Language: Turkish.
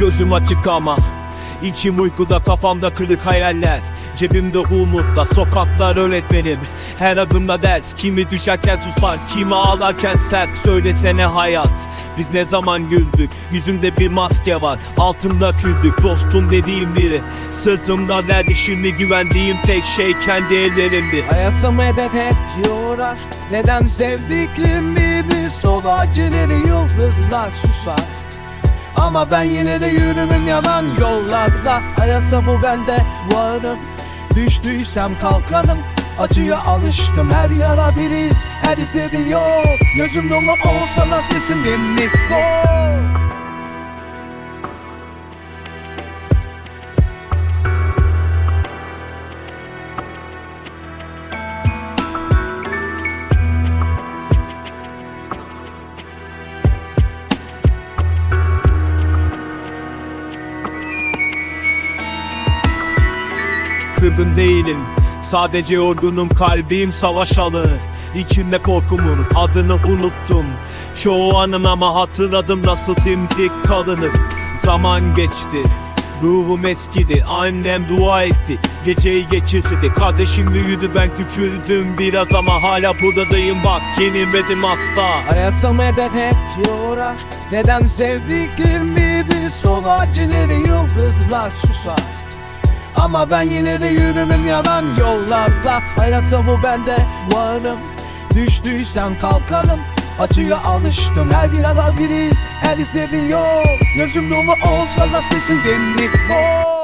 Gözüm açık ama İçim uykuda kafamda kırık hayaller Cebimde umutla sokaklar öğretmenim. Her adımda ders Kimi düşerken susar Kimi ağlarken sert. Söylesene hayat Biz ne zaman güldük? Yüzümde bir maske var Altımda küldük Dostum dediğim biri. Sırtımda derdi şimdi güvendiğim tek şey kendi ellerimdi. Hayatım neden hep yorar Neden sevdiklerimi bir sol acıları yıldızlar susar. Ama ben yine de yürümüm yalan yollarda. Hayatsa bu bende varım Düştüysem kalkarım Acıya alıştım her yara bir iz Her izleri yok. Gözüm dolu olsa da sesim dimdik yok Kırgın değilim. Sadece yorgunum kalbim savaş alır. İçimde korkumun adını unuttum. Çoğu anım ama hatırladım nasıl dimdik kalınır. Zaman geçti Ruhum eskidi Annem dua etti. Geceyi geçirdi Kardeşim büyüdü ben küçüldüm biraz ama hala buradayım. Bak Yenilmedim asla Hayatım neden hep yorar Neden sevdiklerimi bir sol acıları yıldızlar susar Ama ben yine de yürümüm yalan yollarda Hayatsa bu bende? Varım. Düştüysem kalkarım. Acıya alıştım. Her bir ara bir iz Her izleri yok. Gözüm dolu olsa da sesim dimdik boş